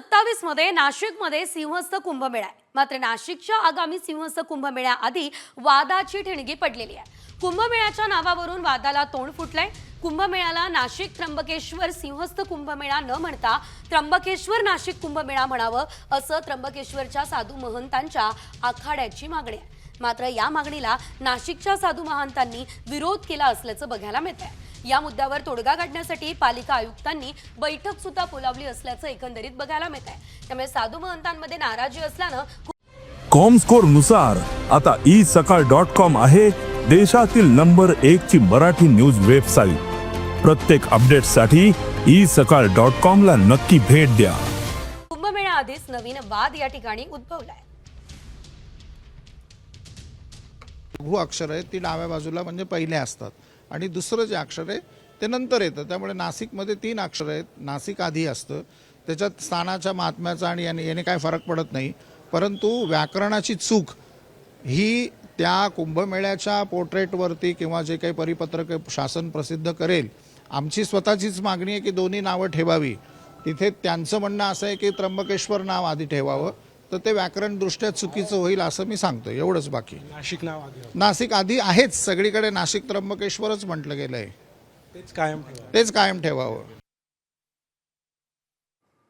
सत्तावीसमध्ये नाशिकमध्ये सिंहस्थ कुंभमेळा आहे. मात्र नाशिकच्या आगामी सिंहस्थ कुंभमेळ्याआधी वादाची ठिणगी पडलेली आहे. कुंभमेळ्याच्या नावावरून वादाला तोंड फुटलंय. कुंभमेळ्याला नाशिक त्र्यंबकेश्वर सिंहस्थ कुंभमेळा न म्हणता त्र्यंबकेश्वर नाशिक कुंभमेळा म्हणावं असं त्र्यंबकेश्वरच्या साधू महंतांच्या आखाड्याची मागणी आहे. मात्र या मागणीला नाशिकच्या साधू महंतांनी विरोध केला असल्याचं बघायला मिळत आहे या मुद्द्यावर तोडगा काढण्यासाठी पालिका आयुक्तांनी बैठक सुद्धा बोलावली असल्याचं एकंदरीत बघायला मिळत आहे. त्यामुळे साधू महंतांमध्ये नाराजी असल्यानं कॉमस्कोरनुसार आता ई सकाळ डॉट कॉम आहे देशातील नंबर एक ची मराठी न्यूज वेबसाईट. प्रत्येक अपडेटसाठी ई सकाळ डॉट कॉम ला नक्की भेट द्या. कुंभमेळ्याआधीच नवीन वाद या ठिकाणी उद्भवलाय. लघु अक्षर आहेत ती डाव्या बाजूला म्हणजे पहिले असतात. आणि दुसरं जे अक्षर आहे ते नंतर येतं. त्यामुळे नाशिकमध्ये तीन अक्षरं आहेत. नाशिक आधी असतं. त्याच्यात स्थानाच्या महात्म्याचा आणि याने याने काय फरक पडत नाही. परंतु व्याकरणाची चूक ही त्या कुंभमेळ्याच्या पोर्ट्रेटवरती किंवा जे काही परिपत्रक शासन प्रसिद्ध करेल आमची स्वतःचीच मागणी आहे की दोन्ही नावं ठेवावी. तिथे त्यांचं म्हणणं असं आहे की त्र्यंबकेश्वर नाव आधी ठेवावं. तर ते व्याकरणदृष्ट्या चुकीचं होईल असं मी सांगतो एवढंच बाकी. नाशिक नाव आधी. नाशिक आधी आहेच. सगळीकडे नाशिक त्र्यंबकेश्वरच म्हटलं गेलंय. तेच कायम तेच कायम ठेवावं.